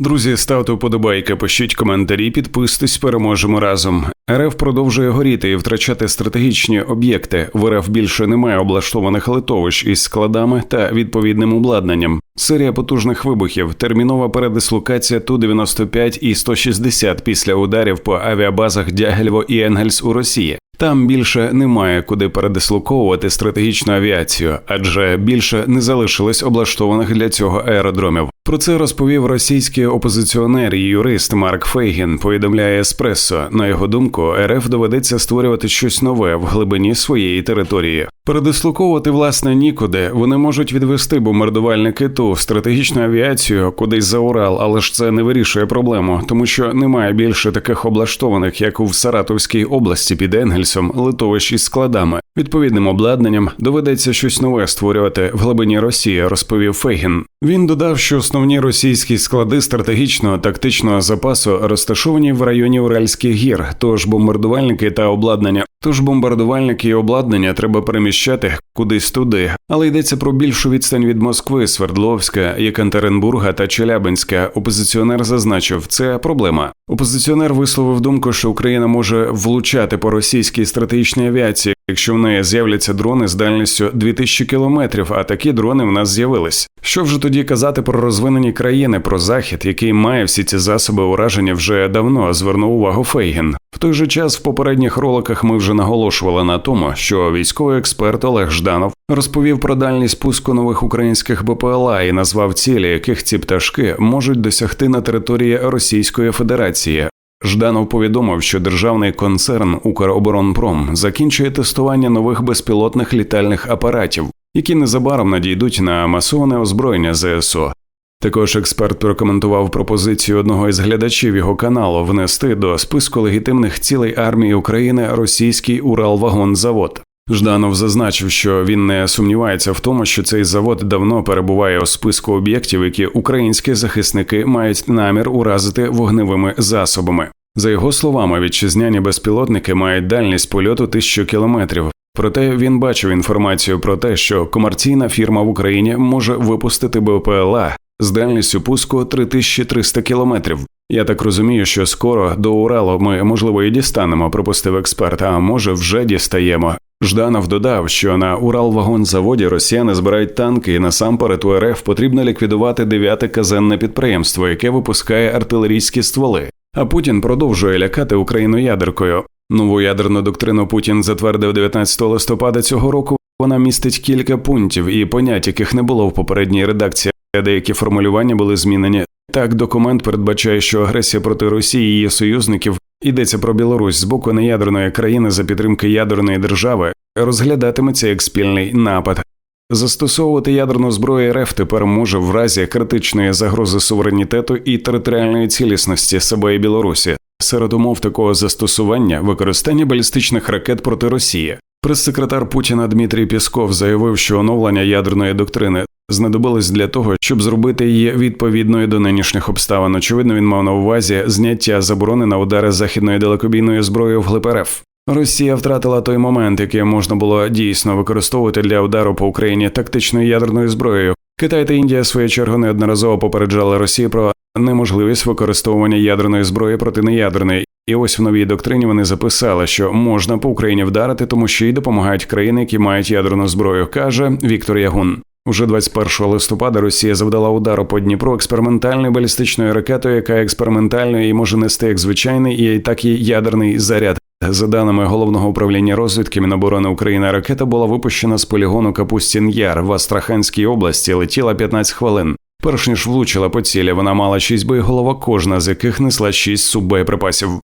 Друзі, ставте вподобайки, пишіть коментарі, підписуйтесь, переможемо разом. РФ продовжує горіти і втрачати стратегічні об'єкти. В РФ більше немає облаштованих литовищ із складами та відповідним обладнанням. Серія потужних вибухів, термінова передислокація ту 95 і 160 після ударів по авіабазах Дягельво і Енгельс у Росії. Там більше немає куди передислоковувати стратегічну авіацію, адже більше не залишилось облаштованих для цього аеродромів. Про це розповів російський опозиціонер і юрист Марк Фейгін. Повідомляє Еспресо. На його думку, РФ доведеться створювати щось нове в глибині своєї території. Передислоковувати власне нікуди. Вони можуть відвести бомбардувальники ту стратегічну авіацію кудись за Урал, але ж це не вирішує проблему, тому що немає більше таких облаштованих, як у Саратовській області під Енгельсом, литовищ із складами. Відповідним обладнанням доведеться щось нове створювати в глибині Росії, розповів Фейгін. Він додав, що основні російські склади стратегічного тактичного запасу розташовані в районі Уральських гір, тож бомбардувальники та обладнання. Тож бомбардувальники і обладнання треба переміщати кудись туди, але йдеться про більшу відстань від Москви, Свердловська, Єкатеринбурга та Челябинська. Опозиціонер зазначив, це проблема. Опозиціонер висловив думку, що Україна може влучати по російській стратегічній авіації, якщо в неї з'являться дрони з дальністю 2000 кілометрів, а такі дрони в нас з'явились. Що вже тоді казати про розвинені країни, про захід, який має всі ці засоби ураження вже давно звернув увагу Фейгін. В той же час в попередніх роликах ми вже наголошували на тому, що військовий експерт Олег Жданов розповів про дальність пуску нових українських БПЛА і назвав цілі, яких ці пташки можуть досягти на території Російської Федерації. Жданов повідомив, що державний концерн Укроборонпром закінчує тестування нових безпілотних літальних апаратів, які незабаром надійдуть на масоване озброєння ЗСУ. Також експерт прокоментував пропозицію одного із глядачів його каналу внести до списку легітимних цілей армії України російський Уралвагонзавод. Жданов зазначив, що він не сумнівається в тому, що цей завод давно перебуває у списку об'єктів, які українські захисники мають намір уразити вогневими засобами. За його словами, вітчизняні безпілотники мають дальність польоту тисячу кілометрів. Проте він бачив інформацію про те, що комерційна фірма в Україні може випустити БПЛА з дальністю пуску 3300 кілометрів. Я так розумію, що скоро до Уралу ми можливо і дістанемо, припустив експерт. А може вже дістаємо. Жданов додав, що на Уралвагонзаводі росіяни збирають танки, і насамперед у РФ потрібно ліквідувати дев'яте казенне підприємство, яке випускає артилерійські стволи. А Путін продовжує лякати Україну ядеркою. Нову ядерну доктрину Путін затвердив 19 листопада цього року. Вона містить кілька пунктів і понять, яких не було в попередній редакції. Деякі формулювання були змінені. Так, документ передбачає, що агресія проти Росії і її союзників йдеться про Білорусь з боку неядерної країни за підтримки ядерної держави, розглядатиметься як спільний напад. Застосовувати ядерну зброю РФ тепер може в разі критичної загрози суверенітету і територіальної цілісності себе і Білорусі. Серед умов такого застосування використання балістичних ракет проти Росії. Прес-секретар Путіна Дмитрій Пісков заявив, що оновлення ядерної доктрини знадобилось для того, щоб зробити її відповідною до нинішніх обставин. Очевидно, він мав на увазі зняття заборони на удари західної далекобійної зброї в глиб РФ. Росія втратила той момент, який можна було дійсно використовувати для удару по Україні тактичною ядерною зброєю. Китай та Індія в свою чергу неодноразово попереджали Росію про неможливість використовування ядерної зброї проти неядерної. І ось в новій доктрині вони записали, що можна по Україні вдарити, тому що й допомагають країни, які мають ядерну зброю, каже Віктор Ягун. Уже 21 листопада Росія завдала удару по Дніпру експериментальною балістичною ракетою, яка експериментальною і може нести як звичайний, і так і ядерний заряд. За даними головного управління розвідки Міноборони України, ракета була випущена з полігону Капустін Яр в Астраханській області. Летіла 15 хвилин. Перш ніж влучила по цілі, вона мала 6 боєголовок, кожна з яких несла 6 суббоєприпасів.